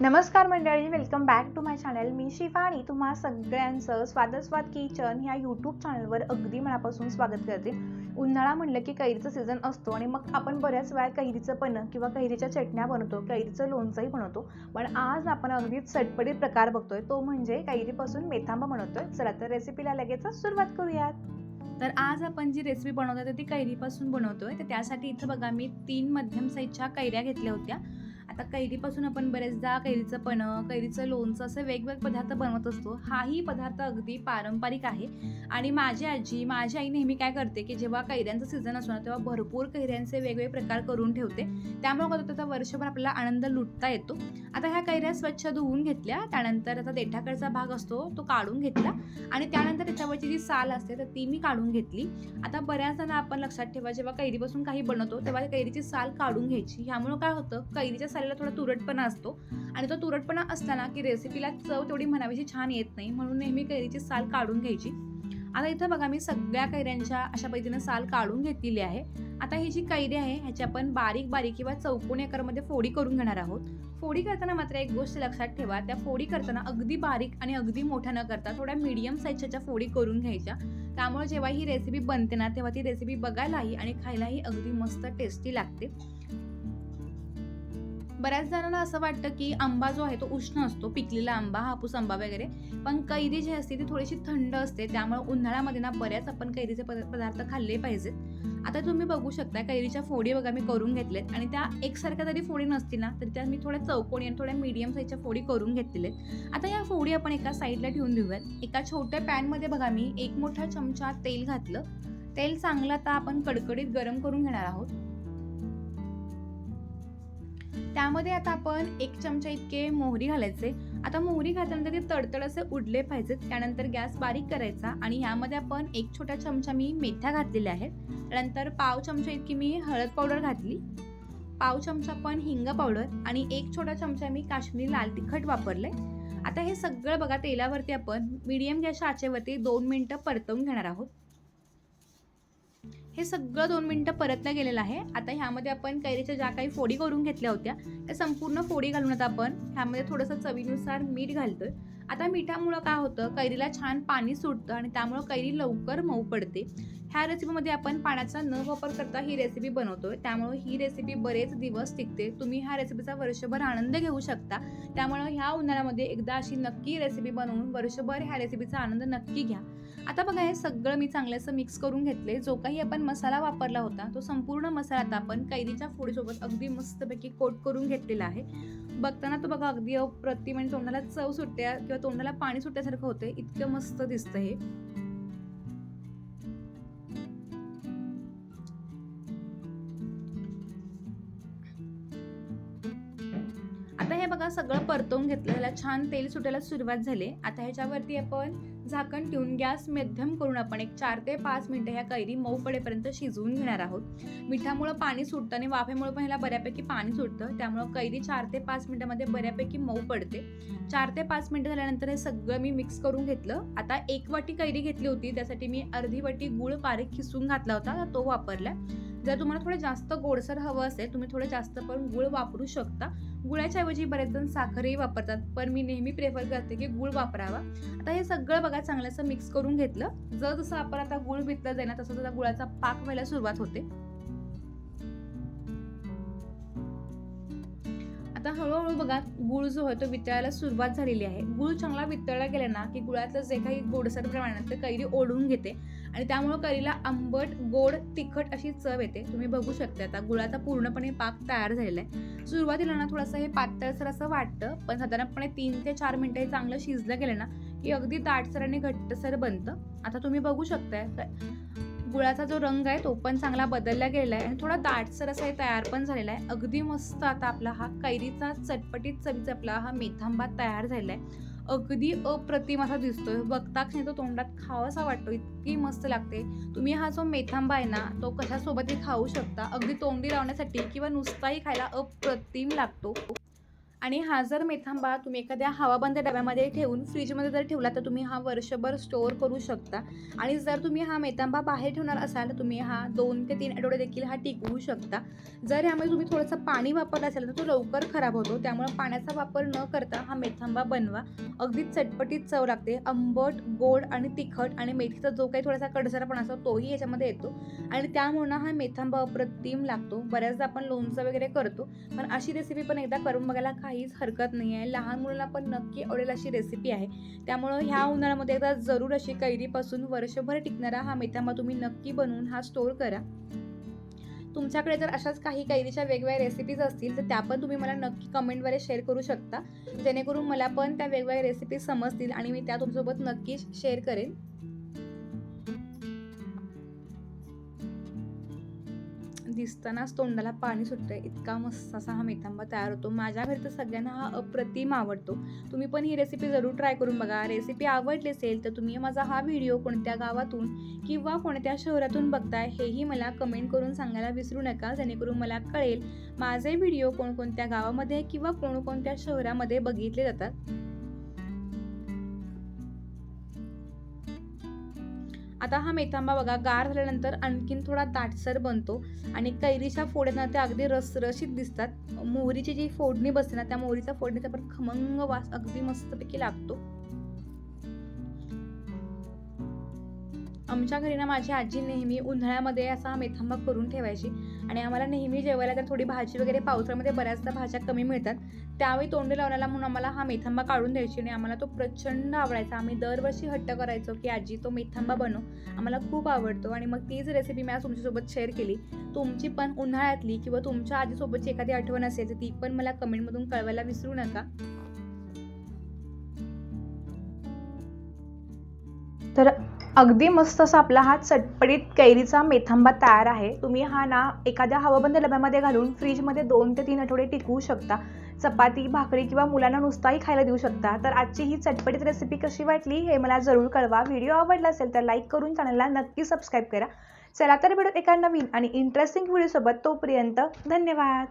नमस्कार मंडळी welcome back to my channel मी शिफाणी तुम्हा सगळ्यांचं स्वादस्वाद किचन ह्या यूट्यूब चॅनलवर अगदी मनापासून स्वागत करते. उन्हाळा म्हणलं की कैरीचं सीझन असतो आणि मग आपण बऱ्याच वेळा कैरीचं पन्ह किंवा कैरीच्या चटण्या बनवतो कैरीचं लोणचंही बनवतो. पण आज आपण अगदी चटपटीत प्रकार बघतोय तो म्हणजे कैरीपासून मेथांबा बनवतोय. चला तर रेसिपीला लगेच सुरुवात करूयात. तर आज आपण जी रेसिपी बनवतोय तर ती कैरीपासून बनवतोय. तर त्यासाठी इथं बघा मी तीन मध्यम साईजच्या कैऱ्या घेतल्या होत्या. आता कैरीपासून आपण बरेचदा कैरीचं पणं कैरीचं लोणचं असे वेगवेगळे पदार्थ बनवत असतो. हाही पदार्थ अगदी पारंपरिक आहे. आणि माझी आजी माझी आई नेहमी काय करते की जेव्हा कैऱ्यांचं सीझन असतो ना तेव्हा भरपूर कैऱ्यांचे वेगवेगळे प्रकार करून ठेवते. त्यामुळे काय होतं त्याचा वर्षभर आपल्याला आनंद लुटता येतो. आता ह्या कैऱ्या स्वच्छ धुवून घेतल्या त्यानंतर आता देठाकडचा भाग असतो तो काढून घेतला. आणि त्यानंतर त्याच्यावरची जी साल असते तर ती मी काढून घेतली. आता बऱ्याच आपण लक्षात ठेवा जेव्हा कैरीपासून काही बनवतो तेव्हा कैरीची साल काढून घ्यायची. ह्यामुळे काय होतं कैरीच्या सालीला थोडा तुरटपणा असतो. आणि तो तुरटपणा असताना की रेसिपीला चव तेवढी म्हणावीशी छान येत नाही म्हणून नेहमी कैरीची साल काढून घ्यायची. आता इथं बघा मी सगळ्या कैऱ्यांच्या अशा पद्धतीनं साल काढून घेतलेली आहे. आता ही जी कैरी आहे ह्याची आपण बारीक बारीक किंवा चौकोनी आकारमध्ये फोडी करून घेणार आहोत. फोडी करताना मात्र एक गोष्ट लक्षात ठेवा त्या फोडी करताना अगदी बारीक आणि अगदी मोठ्या न करता थोड्या मीडियम साईजच्या फोडी करून घ्यायच्या त्यामुळे जेव्हा ही रेसिपी बनते ना तेव्हा ती रेसिपी बघायलाही आणि खायलाही अगदी मस्त टेस्टी लागते. बऱ्याच जणांना असं वाटतं की आंबा जो आहे तो उष्ण असतो पिकलेला आंबा हापूस आंबा वगैरे. पण कैरी जी असते ती थोडीशी थंड असते त्यामुळे उन्हाळ्यामध्ये ना बऱ्याच आपण कैरीचे पद- पदार्थ खाल्ले पाहिजेत. आता तुम्ही बघू शकता कैरीच्या फोडी बघा मी करून घेतल्यात आणि त्या एकसारख्या जरी फोडी नसतील ना तरी त्या मी थोड्या चौकोनी आणि थोड्या मीडियम साईजच्या फोडी करून घेतलेल्या आहेत आता या फोडी आपण एका साईडला ठेवून देऊयात. एका छोट्या पॅनमध्ये बघा मी एक मोठा चमचा तेल घातलं. तेल चांगलं आता आपण कडकडीत गरम करून घेणार आहोत. त्यामध्ये आता आपण एक चमचा इतके मोहरी घालायचे. आता मोहरी घातल्यानंतर ते तडतड असे उडले पाहिजेत. त्यानंतर गॅस बारीक करायचा आणि ह्यामध्ये आपण एक छोटा चमचा मी मेथ्या घातलेल्या आहेत. त्यानंतर पाव चमचा इतकी मी हळद पावडर घातली. पाव चमचा पण हिंग पावडर आणि एक छोटा चमचा मी काश्मीरी लाल तिखट वापरले. आता हे सगळं बघा तेलावरती आपण मीडियम गॅसच्या आचेवरती दोन मिनटं परतवून घेणार आहोत. हे सगळं दोन मिनटं परतलं गेलेलं आहे. आता ह्यामध्ये आपण कैरीच्या ज्या काही फोडी करून घेतल्या होत्या त्या संपूर्ण फोडी घालून आता आपण ह्यामध्ये थोडंसं चवीनुसार मीठ घालतोय. आता मिठामुळं काय होतं? कैरीला छान पाणी सुटतं आणि त्यामुळं कैरी लवकर मऊ पडते. ह्या रेसिपीमध्ये आपण पाण्याचा न वापर करता ही रेसिपी बनवतोय. त्यामुळे ही रेसिपी बरेच दिवस टिकते. तुम्ही ह्या रेसिपीचा वर्षभर आनंद घेऊ शकता. त्यामुळं ह्या उन्हाळ्यामध्ये एकदा अशी नक्की रेसिपी बनवून वर्षभर ह्या रेसिपीचा आनंद नक्की घ्या. आता बघा हे सगळं मी चांगलं मिक्स करून घेतले जो काही आपण मसाला वापरला होता तो संपूर्ण मसाला आता आपण कैरीच्या फोडीसोबत अगदी मस्तपैकी कोट करून घेतलेला आहे. बघताना तो बघा अगदी अप्रतिम आणि तोंडाला चव सुटते. किंवा तोंडाला पाणी सुटल्यासारखं होते इतकं मस्त दिसतं हे. आता हे बघा सगळं परतवून घेतलं. ह्याला छान तेल सुटायला सुरुवात झाली. आता ह्याच्यावरती आपण झाकण ठेवून गॅस मध्यम करून आपण एक चार ते पाच मिनटं ह्या कैरी मऊ पडेपर्यंत शिजवून घेणार आहोत. मिठामुळं पाणी सुटतं आणि वाफेमुळे पण ह्याला बऱ्यापैकी पाणी सुटतं. त्यामुळं कैरी चार ते पाच मिनिटामध्ये बऱ्यापैकी मऊ पडते. चार ते पाच मिनटं झाल्यानंतर हे सगळं मी मिक्स करून घेतलं. आता एक वाटी कैरी घेतली होती. त्यासाठी मी अर्धी वाटी गुळ बारीक खिसून घातला होता. तो वापरला जर तुम्हाला थोडं जास्त गोडसर हवं असेल तुम्ही थोडं जास्त पण गुळ वापरू शकता. गुळाच्या ऐवजी बरेच जण साखरही वापरतात पण मी नेहमी प्रेफर करते की गुळ वापरावा. आता हे सगळं बघा चांगलं मिक्स करून घेतलं. जर जसं आपण आता गुळ भितलं जाईल ना तसं तसा गुळाचा पाक व्हायला सुरुवात होते. आता हळूहळू बघा गुळ जो आहे तो वितळायला सुरुवात झालेली आहे. गुळ चांगला वितळला गेला ना की गुळातलं जे काही गोडसर प्रमाण आहे ते कैरी ओढून घेते. आणि त्यामुळं कैरीला आंबट गोड तिखट अशी चव येते. तुम्ही बघू शकता आता गुळाचा पूर्णपणे पाक तयार झालेला आहे. सुरुवातीला ना थोडंसं हे पातळसर असं वाटतं पण साधारणपणे तीन ते चार मिनटं हे चांगलं शिजलं गेलं ना की अगदी ताटसर आणि घट्टसर बनतं. आता तुम्ही बघू शकताय गुळाचा जो रंग आहे तो पण चांगला बदलला गेलेला आहे आणि थोडा दाटसर असा हे तयार पण झालेला आहे. अगदी मस्त आता आपला हा कैरीचा चटपटीत चवीचा आपला हा मेथांबा तयार झालेला आहे. अगदी अप्रतिम असा दिसतोय. बघताच नाही तो तोंडात खावासा वाटतो. इतकी मस्त लागते. तुम्ही हा जो मेथांबा आहे ना तो कशासोबतही खाऊ शकता. अगदी तोंडी लावण्यासाठी किंवा नुसताही खायला अप्रतिम लागतो. आणि हा जर मेथांबा तुम्ही एखाद्या हवाबंद डब्यामध्ये ठेवून फ्रीजमध्ये जर ठेवला तर तुम्ही हा वर्षभर स्टोअर करू शकता. आणि जर तुम्ही हा मेथांबा बाहेर ठेवणार असाल तर तुम्ही हा दोन ते तीन आठवडे देखील हा टिकवू शकता. जर ह्यामध्ये तुम्ही थोडंसं पाणी वापरलं असेल तर तो लवकर खराब होतो. त्यामुळे पाण्याचा वापर न करता हा मेथांबा बनवा. अगदी चटपटीत चव लागते. आंबट गोड आणि तिखट आणि मेथीचा जो काही थोडासा कडसरपणा असतो तोही याच्यामध्ये येतो. आणि त्यामुळं हा मेथांबा अप्रतिम लागतो. बऱ्याचदा आपण लोणचं वगैरे करतो पण अशी रेसिपी पण एकदा करून बघायला काहीच हरकत नाही आहे. लहान मुलांना पण नक्की आवडेल अशी रेसिपी आहे. त्यामुळं ह्या उन्हाळ्यामध्ये एकदा जरूर अशी कैरीपासून वर्षभर टिकणारा हा मेथांबा तुम्ही नक्की बनवून हा स्टोअर करा. तुमच्याकडे जर अशाच काही कैरीच्या वेगवेगळ्या रेसिपीज असतील तर त्या पण तुम्ही मला नक्की कमेंटद्वारे शेअर करू शकता. जेणेकरून मला पण त्या वेगवेगळ्या रेसिपीज समजतील आणि मी त्या तुमच्यासोबत नक्कीच शेअर करेन. दिसतानाच तोंडाला पाणी सुटतं इतका मस्त असा हा मेथांबा तयार होतो. माझ्या घरी तर सगळ्यांना हा अप्रतिम आवडतो. तुम्ही पण ही रेसिपी जरूर ट्राय करून बघा. रेसिपी आवडली असेल तर तुम्ही माझा हा व्हिडिओ कोणत्या गावातून किंवा कोणत्या शहरातून बघताय हेही मला कमेंट करून सांगायला विसरू नका. जेणेकरून मला कळेल माझे व्हिडिओ कोणकोणत्या गावामध्ये किंवा कोणकोणत्या शहरामध्ये बघितले जातात. आता हा मेथांबा बघा गार झाल्यानंतर आणखीन थोडा दाटसर बनतो आणि कैरीच्या फोड्यांना त्या अगदी रसरशीत दिसतात. मोहरीची जी फोडणी बसते ना त्या मोहरीचा फोडणीचा पण खमंग वास अगदी मस्तपैकी लागतो. आमच्या घरी ना माझी आजी नेहमी उन्हाळ्यामध्ये असा हा मेथांबा करून ठेवायची आणि आम्हाला नेहमी जेवायला तर थोडी भाजी वगैरे पावसाळ्यामध्ये बऱ्याचदा भाज्या कमी मिळतात. त्यावेळी तोंडी लावण्याला म्हणून आम्हाला हा मेथांबा काढून द्यायची आणि आम्हाला तो प्रचंड आवडायचा. आम्ही दरवर्षी हट्ट करायचो की आजी तो मेथांबा बनव. आम्हाला खूप आवडतो आणि मग तीच रेसिपी मी आज तुमच्यासोबत शेअर केली. तुमची पण उन्हाळ्यातली किंवा तुमच्या आजीसोबतची एखादी आठवण असेल तर ती पण मला कमेंटमधून कळवायला विसरू नका. तर अगदी मस्त असा आपला हा चटपटीत कैरीचा मेथांबा तयार आहे. तुम्ही हा ना एखाद्या हवाबंद डब्यामध्ये घालून फ्रीजमध्ये दोन ते तीन आठवडे टिकवू शकता. चपाती भाकरी किंवा मुलांना नुसताही खायला देऊ शकता. तर आजची ही चटपटीत रेसिपी कशी वाटली हे मला जरूर कळवा. व्हिडिओ आवडला असेल तर लाईक करून चॅनलला नक्की सबस्क्राईब करा. चला तर भेटू एका नवीन आणि इंटरेस्टिंग व्हिडिओसोबत तोपर्यंत धन्यवाद.